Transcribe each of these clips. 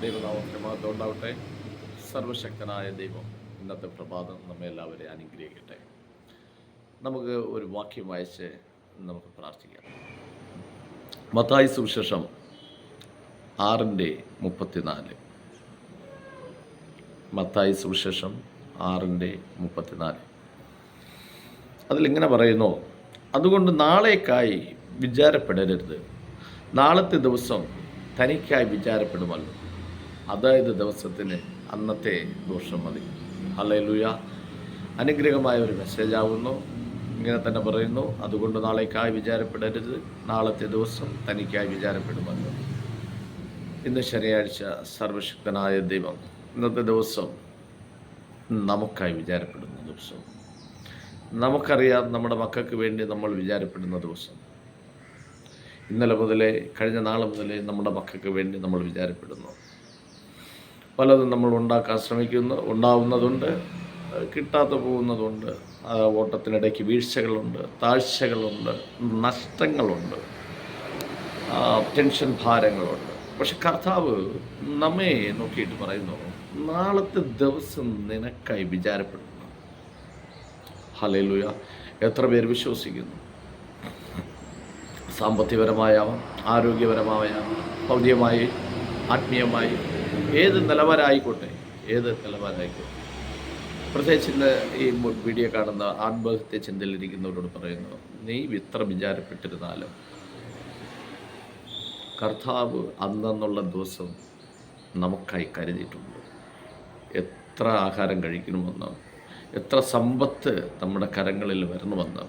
ദൈവനാമത്തിന് മഹത്വം ഉണ്ടാവട്ടെ സർവശക്തനായ ദൈവം ഇന്നത്തെ പ്രഭാതം നമ്മെ എല്ലാവരെയും അനുഗ്രഹിക്കട്ടെ. നമുക്ക് ഒരു വാക്യം വായിച്ച് നമുക്ക് പ്രാർത്ഥിക്കാം. മത്തായി സുവിശേഷം ആറിന്റെ മുപ്പത്തിനാല്. മത്തായി സുവിശേഷം ആറിന്റെ മുപ്പത്തിനാല്. അതിലിങ്ങനെ പറയുന്നു? അതുകൊണ്ട് നാളേക്കായി വിചാരപ്പെടരുത്. നാളത്തെ ദിവസം തനിക്കായി വിചാരപ്പെടുമല്ലോ. അതായത് ദിവസത്തിന് അന്നത്തെ ദോഷം മതി. അല്ലേലുയ അനുഗ്രഹമായ ഒരു മെസ്സേജ് ആവുന്നു. ഇങ്ങനെ തന്നെ പറയുന്നു. അതുകൊണ്ട് നാളേക്കായി വിചാരപ്പെടരുത്. നാളത്തെ ദിവസം തനിക്കായി വിചാരപ്പെടുമെന്ന്. ഇന്ന് ശനിയാഴ്ച സർവശക്തനായ ദൈവം ഇന്നത്തെ ദിവസം നമുക്കായി വിചാരപ്പെടുന്ന ദിവസം. നമുക്കറിയാം നമ്മുടെ മക്കൾക്ക് വേണ്ടി നമ്മൾ വിചാരപ്പെടുന്ന ദിവസം. ഇന്നലെ മുതലേ കഴിഞ്ഞ നാൾ മുതലേ നമ്മുടെ മക്കൾക്ക് വേണ്ടി നമ്മൾ വിചാരപ്പെടുന്നു. പലതും നമ്മൾ ഉണ്ടാക്കാൻ ശ്രമിക്കുന്നു ഉണ്ടാവുന്നതുണ്ട് കിട്ടാത്ത പോകുന്നതുണ്ട്. ഓട്ടത്തിനിടയ്ക്ക് വീഴ്ചകളുണ്ട് താഴ്ചകളുണ്ട് നഷ്ടങ്ങളുണ്ട് ടെൻഷൻ ഭാരങ്ങളുണ്ട്. പക്ഷെ കർത്താവ് നമ്മെ നോക്കിയിട്ട് പറയുന്നു നാളത്തെ ദിവസം നിനക്കായി വിചാരപ്പെടുന്നു. ഹലേലുയ എത്ര പേര് വിശ്വസിക്കുന്നു? സാമ്പത്തികപരമായാവാം ആരോഗ്യപരമായാവാം ഭൗതികമായി ആത്മീയമായി ഏത് നിലവാരമായിക്കോട്ടെ ഏത് നിലവാരമായിക്കോട്ടെ പ്രത്യേകിച്ച് ഇന്ന് ഈ വീഡിയോ കാണുന്ന ആത്മഹത്യ ചിന്തയിലിരിക്കുന്നവരോട് പറയുന്നു നീ ഇത്ര വിചാരപ്പെട്ടിരുന്നാലും കർത്താവ് അന്നെന്നുള്ള ദിവസം നമുക്കായി കരുതിയിട്ടുണ്ട്. എത്ര ആഹാരം കഴിക്കണമെന്ന് എത്ര സമ്പത്ത് നമ്മുടെ കരങ്ങളിൽ വരണമെന്ന്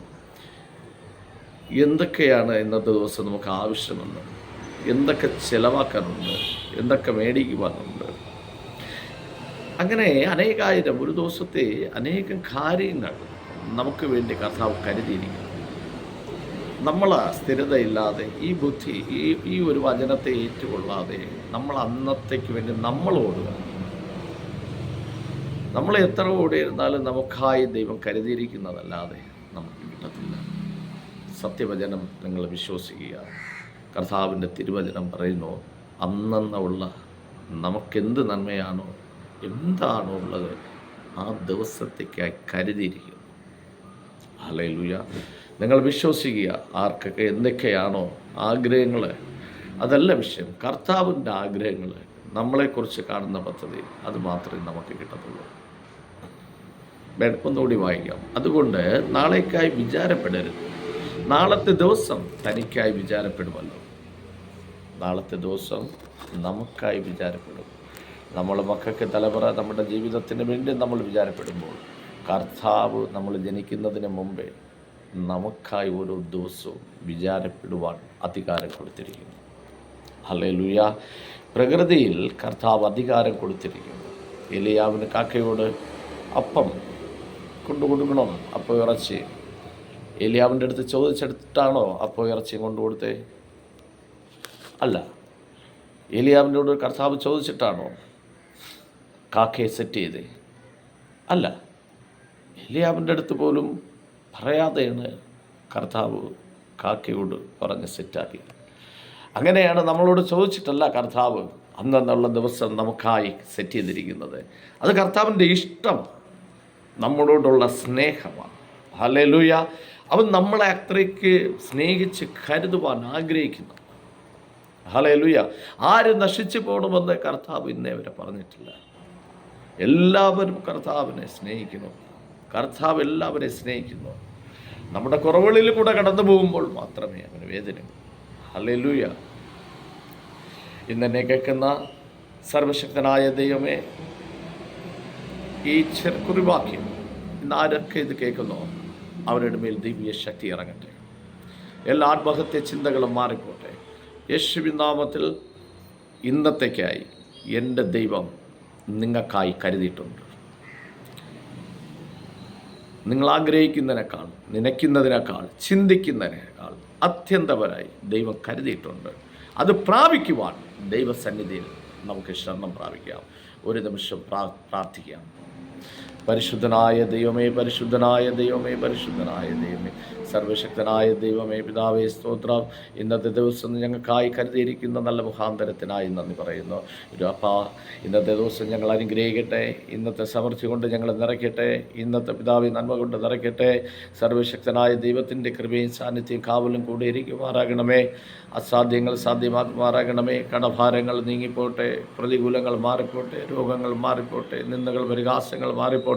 എന്തൊക്കെയാണ് ഇന്നത്തെ ദിവസം നമുക്ക് ആവശ്യമെന്ന്. എന്തൊക്കെ ചിലവാക്കാനുണ്ട് എന്തൊക്കെ മേടിക്കുവാനുണ്ട്. അങ്ങനെ അനേകായിരം ഒരു ദിവസത്തെ അനേകം കാര്യങ്ങൾ നമുക്ക് വേണ്ടി കർത്താവ് കരുതിയിരിക്കുന്നു. നമ്മൾ സ്ഥിരതയില്ലാതെ ഈ ബുദ്ധി ഈ ഈ ഒരു വചനത്തെ ഏറ്റുകൊള്ളാതെ നമ്മൾ അന്നത്തേക്ക് വേണ്ടി നമ്മൾ ഓടുക. നമ്മൾ എത്ര ഓടിയിരുന്നാലും നമുക്കായി ദൈവം കരുതിയിരിക്കുന്നതല്ലാതെ നമുക്ക് കിട്ടത്തില്ല. സത്യവചനം നിങ്ങൾ വിശ്വസിക്കുക. കർത്താവിന്റെ തിരുവചനം പറയുന്നു അന്നുള്ള നമുക്കെന്ത് നന്മയാണോ എന്താണോ ഉള്ളത് ആ ദിവസത്തേക്കായി കരുതിയിരിക്കുന്നു. ഹല്ലേലൂയ. നിങ്ങൾ വിശ്വസിക്കുക ആർക്കൊക്കെ എന്തൊക്കെയാണോ ആഗ്രഹങ്ങൾ. അതല്ല വിഷയം കർത്താവിന്റെ ആഗ്രഹങ്ങൾ നമ്മളെക്കുറിച്ച് കാണുന്ന പദ്ധതി അത് മാത്രമേ നമുക്ക് കിട്ടത്തുള്ളൂ. ഒന്നുകൂടി വായിക്കാം. അതുകൊണ്ട് നാളേക്കായി വിചാരപ്പെടരുത്. നാളത്തെ ദിവസം തനിക്കായി വിചാരപ്പെടുമല്ലോ. നാളത്തെ ദിവസം നമുക്കായി വിചാരപ്പെടും. നമ്മൾ മക്കൾക്ക് തലമുറ നമ്മുടെ ജീവിതത്തിന് വേണ്ടി നമ്മൾ വിചാരപ്പെടുമ്പോൾ കർത്താവ് നമ്മൾ ജനിക്കുന്നതിന് മുമ്പേ നമുക്കായി ഓരോ ദിവസവും വിചാരപ്പെടുവാൻ അധികാരം കൊടുത്തിരിക്കുന്നു. അല്ലേ ലുയ പ്രകൃതിയിൽ കർത്താവ് അധികാരം കൊടുത്തിരിക്കുന്നു. എലിയാവിന് കാക്കയോട് അപ്പം കൊണ്ടു കൊടുക്കണം അപ്പോൾ ഇറച്ചി. എലിയാവിന്റെ അടുത്ത് ചോദിച്ചെടുത്തിട്ടാണോ അപ്പോൾ ഇറച്ചിയും കൊണ്ടു കൊടുത്തേ അല്ല. എലിയാവിനോട് കർത്താവ് ചോദിച്ചിട്ടാണോ കാക്കയെ സെറ്റ് ചെയ്തേ? അല്ല. ഏലിയാവിന്റെ അടുത്ത് പോലും പറയാതെയാണ് കർത്താവ് കാക്കയോട് പറഞ്ഞ് സെറ്റാക്കി അങ്ങനെയാണ് നമ്മളോട് ചോദിച്ചിട്ടല്ല കർത്താവ് അന്നെന്നുള്ള ദിവസം നമുക്കായി സെറ്റ് ചെയ്തിരിക്കുന്നത്. അത് കർത്താവിന്റെ ഇഷ്ടം നമ്മളോടുള്ള സ്നേഹമാണ്. ഹല്ലേലൂയ അവൻ നമ്മളെ അത്രയ്ക്ക് സ്നേഹിച്ച് കരുതുവാൻ ആഗ്രഹിക്കുന്നു. ഹല്ലേലൂയ. ആര് നശിച്ചു പോകണമെന്ന് കർത്താവ് ഇന്നേ വരെ പറഞ്ഞിട്ടില്ല. എല്ലാവരും കർത്താവിനെ സ്നേഹിക്കുന്നു. കർത്താവ് എല്ലാവരെയും സ്നേഹിക്കുന്നു. നമ്മുടെ കുറവുകളിൽ കൂടെ കടന്നു പോകുമ്പോൾ മാത്രമേ അവന് വേദന ഹല്ലേലൂയ. ഇന്നെന്നെ കേൾക്കുന്ന സർവശക്തനായ ദൈവമേ ഈ ചെറുക്കുറിവാക്യം ഇന്ന് ആരൊക്കെ ഇത് കേൾക്കുന്നോ? അവരുടെ മേൽ ദിവ്യ ശക്തി ഇറങ്ങട്ടെ. എല്ലാ ആത്മഹത്യ ചിന്തകളും മാറിപ്പോട്ടെ. യേശുവിൻ നാമത്തിൽ ഇന്നത്തേക്കായി എന്റെ ദൈവം നിങ്ങൾക്കായി കരുതിയിട്ടുണ്ട്. നിങ്ങൾ ആഗ്രഹിക്കുന്നതിനേക്കാൾ നനയ്ക്കുന്നതിനേക്കാൾ ചിന്തിക്കുന്നതിനേക്കാൾ അത്യന്തപരായി ദൈവം കരുതിയിട്ടുണ്ട്. അത് പ്രാപിക്കുവാൻ ദൈവസന്നിധിയിൽ നമുക്ക് ശരണം പ്രാപിക്കാം. ഒരു നിമിഷം പ്രാ പ്രാർത്ഥിക്കാം. പരിശുദ്ധനായ ദൈവമേ പരിശുദ്ധനായ ദൈവമേ പരിശുദ്ധനായ ദൈവമേ. സർവശക്തനായ ദൈവമേ പിതാവേ സ്തോത്രം. ഇന്നത്തെ ദിവസം ഞങ്ങൾക്കായി കരുതിയിരിക്കുന്ന നല്ല മുഖാന്തരത്തിനായി നന്ദി പറയുന്നു. അപ്പാ ഇന്നത്തെ ദിവസം ഞങ്ങൾ അനുഗ്രഹിക്കട്ടെ. ഇന്നത്തെ സമൃദ്ധി കൊണ്ട് ഞങ്ങൾ നിറയ്ക്കട്ടെ. ഇന്നത്തെ പിതാവി നന്മ കൊണ്ട് നിറയ്ക്കട്ടെ. സർവശക്തനായ ദൈവത്തിന്റെ കൃപയും സാന്നിധ്യം കാവലും കൂടി ഇരിക്കുമാറാകണമേ. അസാധ്യങ്ങൾ സാധ്യമാക്കുമാറാകണമേ കടഭാരങ്ങൾ നീങ്ങിപ്പോട്ടെ. പ്രതികൂലങ്ങൾ മാറിപ്പോട്ടെ. രോഗങ്ങൾ മാറിപ്പോട്ടെ. നിന്ദകൾ പരിഹാസങ്ങൾ മാറിപ്പോട്ടെ.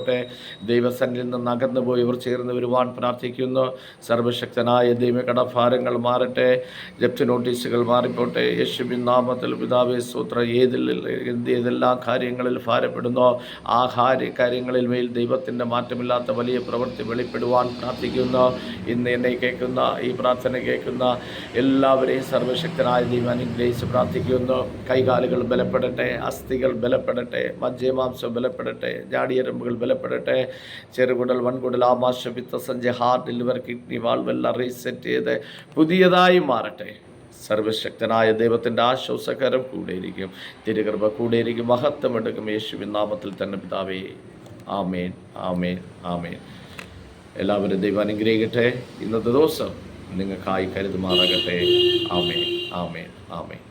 ദൈവസന്നിൽ നിന്ന് അകന്നു പോയി ഇവർ ചേർന്ന് വരുവാൻ പ്രാർത്ഥിക്കുന്നു. സർവശക്തനായ ദൈവകട കടഭാരങ്ങൾ മാറട്ടെ. ജപ്തി നോട്ടീസുകൾ മാറിപ്പോട്ടെ. യേശുവിൻ നാമത്തിൽ പിതാവേ സൂത്ര ഏതിൽ ഏതെല്ലാം കാര്യങ്ങളിൽ ഭാരപ്പെടുന്നോ ആഹാര കാര്യ കാര്യങ്ങളിൽ മേൽ ദൈവത്തിന്റെ മാറ്റമില്ലാത്ത വലിയ പ്രവൃത്തി വെളിപ്പെടുവാൻ പ്രാർത്ഥിക്കുന്നു. ഇന്ന് എന്നെ കേൾക്കുന്ന ഈ പ്രാർത്ഥന കേൾക്കുന്ന എല്ലാവരെയും സർവശക്തനായ ദൈവം അനുഗ്രഹിച്ച് പ്രാർത്ഥിക്കുന്നു. കൈകാലുകൾ ബലപ്പെടട്ടെ അസ്ഥികൾ ബലപ്പെടട്ടെ മജ്ജമാംസം ബലപ്പെടട്ടെ ജാടിയരമ്പുകൾ ബലപ്പെടട്ടെ. ചെറുകുടൽ വൻകുടൽ ആമാശ പിത്തസഞ്ച ഹാർട്ട് ലിവർ കിഡ്നി വാൾവെല്ലാം റീസെറ്റ് ചെയ്ത് പുതിയതായി മാറട്ടെ. സർവശക്തനായ ദൈവത്തിന്റെ ആശ്വാസകരം കൂടെയിരിക്കും. തിരുകൃപ കൂടെയിരിക്കും. മഹത്വം എടുക്കും. യേശുവിൻ നാമത്തിൽ തന്നെ പിതാവേ. ആമേൻ ആമേൻ ആമേൻ. എല്ലാവരും ദൈവം അനുഗ്രഹിക്കട്ടെ. ഇന്നത്തെ ദിവസം നിങ്ങൾക്കായി കരുതുമാറാകട്ടെ. ആമേൻ ആമേൻ ആമേൻ.